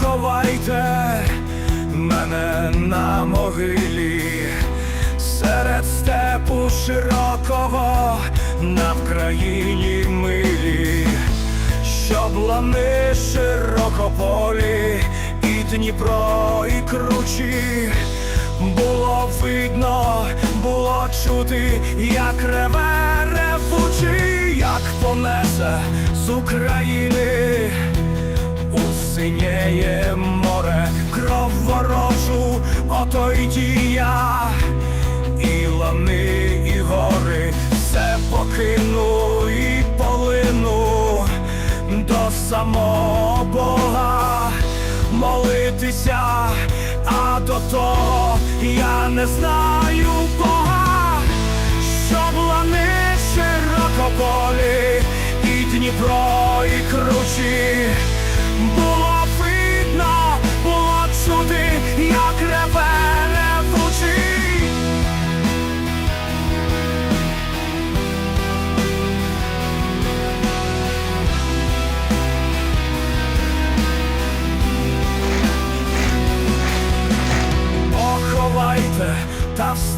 поховайте мене на могилі, серед степу широкого на Вкраїні милі, щоб лани широкополі і Дніпро, і кручі. Було видно, було чути, як реве ревучі, як понесе з України синєє море, кров ворожу, ото й дія, і лани, і гори, все покину і полину до самого Бога. Молитися, а до того я не знаю Бога, щоб лани широкополі і Дніпро, і кручі.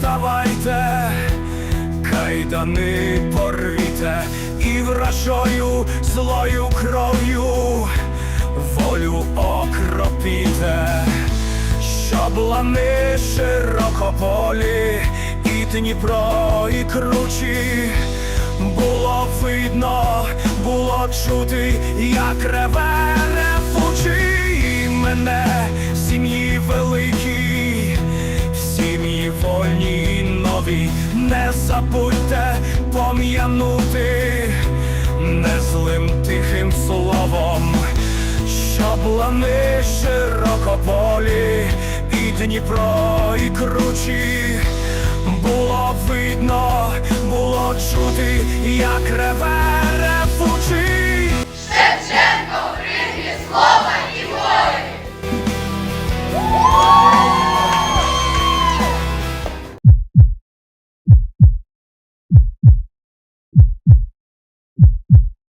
Вставайте, кайдани порвіте і вражою злою кров'ю волю окропіте, щоб лани широкополі і Дніпро, і кручі. Було видно, було чути, як реве нові, не забудьте пом'янути незлим тихим словом, що плани широкополі і Дніпро, і кручі. Було видно, було чути, як реве